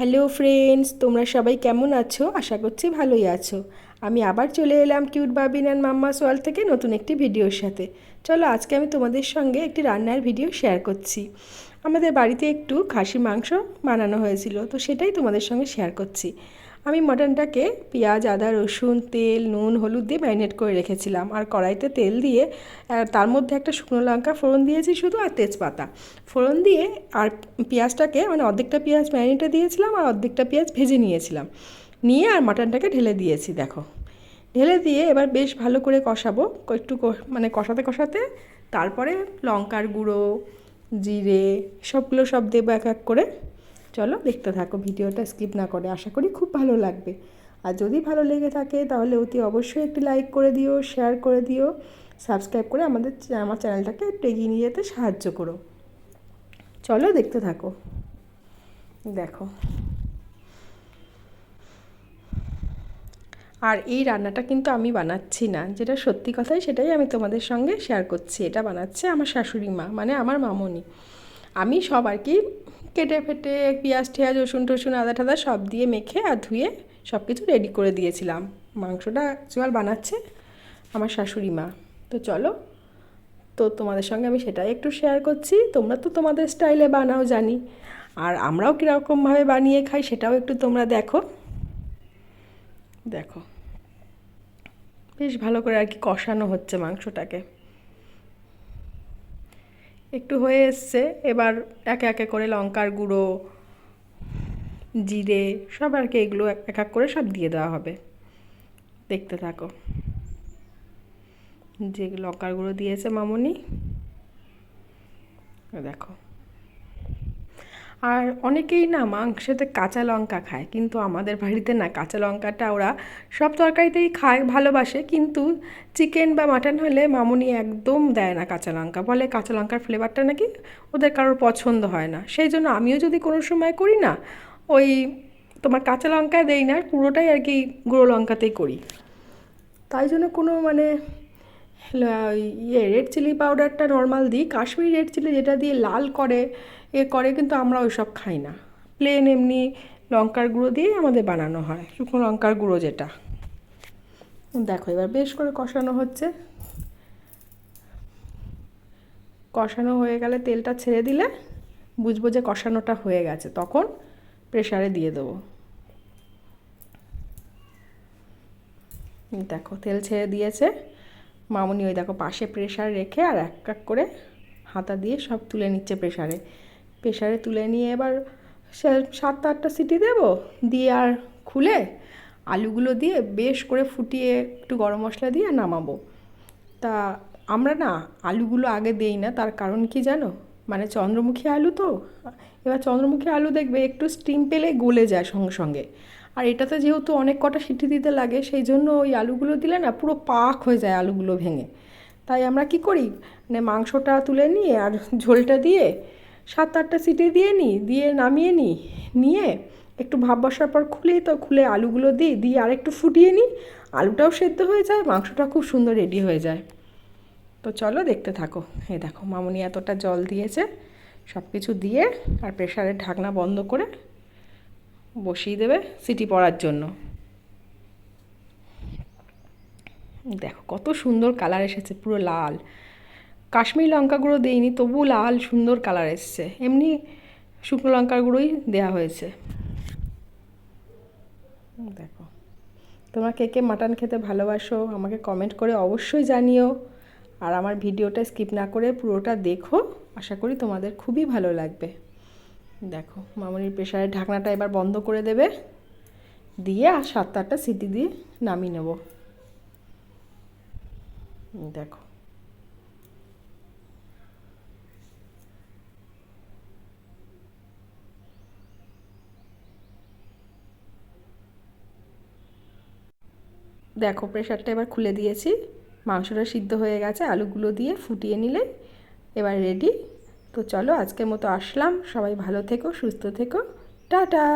Hello friends, তোমরা সবাই কেমন আছো? আশা করছি ভালোই আছো। আমি আবার চলে এলাম কিউট বাবিন অ্যান্ড মাম্মা সোয়াল থেকে নতুন একটি ভিডিওর সাথে। চলো আজকে আমি তোমাদের সঙ্গে একটি রান্নার ভিডিও শেয়ার করছি। আমাদের বাড়িতে একটু খাসি মাংস বানানো হয়েছিল, তো সেটাই তোমাদের সঙ্গে শেয়ার করছি। আমি মটনটাকে পেঁয়াজ, আদা, রসুন, তেল, নুন, হলুদ দিয়ে ম্যারিনেট করে রেখেছিলাম। আর কড়াইতে তেল দিয়ে তার মধ্যে একটা শুকনো লঙ্কা ফোড়ন দিয়েছি শুধু আর তেজপাতা। ফোড়ন দিয়ে আর পেঁয়াজটাকে মানে অর্ধেকটা পেঁয়াজ ম্যারিনেটে দিয়েছিলাম আর অর্ধেকটা পেঁয়াজ ভেজে নিয়েছিলাম। নিয়ে আর মাটনটাকে ঢেলে দিয়েছি, দেখো। ঢেলে দিয়ে এবার বেশ ভালো করে কষাবো। একটু মানে কষাতে কষাতে তারপরে লঙ্কার গুঁড়ো, জিরে, সবগুলো সব দেবো এক এক করে। চলো দেখতে থাকো, ভিডিওটা স্কিপ না করে। আশা করি খুব ভালো লাগবে। আর যদি ভালো লেগে থাকে, তাহলে অতি অবশ্যই একটি লাইক করে দিও শেয়ার করে দিও সাবস্ক্রাইব করে আমাদের আমার চ্যানেলটাকে একটু এগিয়ে নিয়ে যেতে সাহায্য করো। চলো দেখতে থাকো। দেখো। আর এই রান্নাটা কিন্তু আমি বানাচ্ছি না। যেটা সত্যি কথাই সেটাই আমি তোমাদের সঙ্গে শেয়ার করছি। এটা বানাচ্ছে আমার শাশুড়ি মা মানে আমার মামনি। আমি সব আর কি কেটে ফেটে পেঁয়াজ টেয়াজ রসুন টসুন, আদা টাদা সব দিয়ে মেখে আর ধুয়ে সব কিছু রেডি করে দিয়েছিলাম। মাংসটা অ্যাকচুয়াল বানাচ্ছে আমার শাশুড়ি মা। তো চলো, তো তোমাদের সঙ্গে আমি সেটাই একটু শেয়ার করছি। তোমরা তো তোমাদের স্টাইলে বানাও জানি। আর আমরাও কীরকমভাবে বানিয়ে খাই সেটাও একটু তোমরা দেখো। দেখো। বেশ ভালো করে আর কি কষানো হচ্ছে মাংসটাকে। একটু হয়ে এসছে। এবার একে একে করে লঙ্কার গুঁড়ো, জিরে, সব আর কি এগুলো এক এক করে সব দিয়ে দেওয়া হবে। দেখতে থাকো। যে লঙ্কার গুঁড়ো দিয়েছে মামনি দেখো। আর অনেকেই না মাংসতে কাঁচা লঙ্কা খায়, কিন্তু আমাদের বাড়িতে না কাঁচা লঙ্কাটা ওরা সব তরকারিতেই খায়, ভালোবাসে, কিন্তু চিকেন বা মাটন হলে মামুনি একদম দেয় না কাঁচা লঙ্কা। বলে কাঁচা লঙ্কার ফ্লেভারটা নাকি ওদের কারোর পছন্দ হয় না। সেই জন্য আমিও যদি কোনো সময় করি না, ওই তোমার কাঁচা লঙ্কা দেই না, পুরোটাই আর কি গুঁড়ো লঙ্কাতেই করি। তাই জন্য কোনো মানে ইয়ে রেড চিলি পাউডারটা নর্মাল দিই। কাশ্মীরি রেড চিলি যেটা দিয়ে লাল করে, এ করে কিন্তু আমরা ওইসব খাই না। প্লেন এমনি লঙ্কার গুঁড়ো দিয়েই আমাদের বানানো হয়, শুকনো লঙ্কার গুঁড়ো যেটা। দেখো, এবার বেশ করে কষানো হচ্ছে। কষানো হয়ে গেলে তেলটা ছেড়ে দিলে বুঝব যে কষানোটা হয়ে গেছে। তখন প্রেশারে দিয়ে দেবো। দেখো, তেল ছেড়ে দিয়েছে। মামুনি ওই দেখো পাশে প্রেশার রেখে আর এক এক করে হাতা দিয়ে সব তুলে নিচ্ছে প্রেশারে প্রেশারে তুলে নিয়ে এবার সাতটা আটটা সিটি দেব, দিয়ে আর খুলে আলুগুলো দিয়ে বেশ করে ফুটিয়ে একটু গরম মশলা দিয়ে নামাবো। তা আমরা না আলুগুলো আগে দেই না, তার কারণ কি জানো? মানে চন্দ্রমুখী আলু তো, এবার চন্দ্রমুখী আলু দেখবে একটু স্টিম পেলে গলে যায় সঙ্গে সঙ্গে। আর এটাতে যেহেতু অনেক কটা সিটি দিতে লাগে, সেই জন্য ওই আলুগুলো দিলে না পুরো পাক হয়ে যায় আলুগুলো ভেঙে। তাই আমরা কি করি? মানে মাংসটা তুলে নিয়ে আর ঝোলটা দিয়ে সাত আটটা সিটি দিয়ে নিই, দিয়ে নামিয়ে নিই, নিয়ে একটু ভাব বসার পর খুলে, তো খুলে আলুগুলো দিই, দিয়ে আর একটু ফুটিয়ে নিই, আলুটাও সেদ্ধ হয়ে যায়, মাংসটা খুব সুন্দর রেডি হয়ে যায়। তো চলো দেখতে থাকো। এ দেখো, মামনি এতটা জল দিয়েছে সব কিছু দিয়ে আর প্রেশারের ঢাকনা বন্ধ করে বসিয়ে দেবে সিটি পড়ার জন্য। দেখো কত সুন্দর কালার এসেছে, পুরো লাল। কাশ্মীর লঙ্কা গুঁড়ো দিইনি তবু লাল সুন্দর কালার এসছে। এমনি শুকনো লঙ্কার গুঁড়োই দেওয়া হয়েছে। দেখো, তোমরা কে কে মাটন খেতে ভালোবাসো আমাকে কমেন্ট করে অবশ্যই জানিও। আর আমার ভিডিওটা স্কিপ না করে পুরোটা দেখো। আশা করি তোমাদের খুবই ভালো লাগবে। দেখো, মামনির প্রেশারের ঢাকনাটা এবার বন্ধ করে দেবে। দিয়ে আর সাত আটটা সিটি দিয়ে নামিয়ে নেব। দেখো। দেখো প্রেশারটা এবার খুলে দিয়েছি। মাংসটা সিদ্ধ হয়ে গেছে, আলুগুলো দিয়ে ফুটিয়ে নিলে এবার রেডি তো চলো আজকের মতো আসলাম। সবাই ভালো থেকো সুস্থ থেকো। টাটা!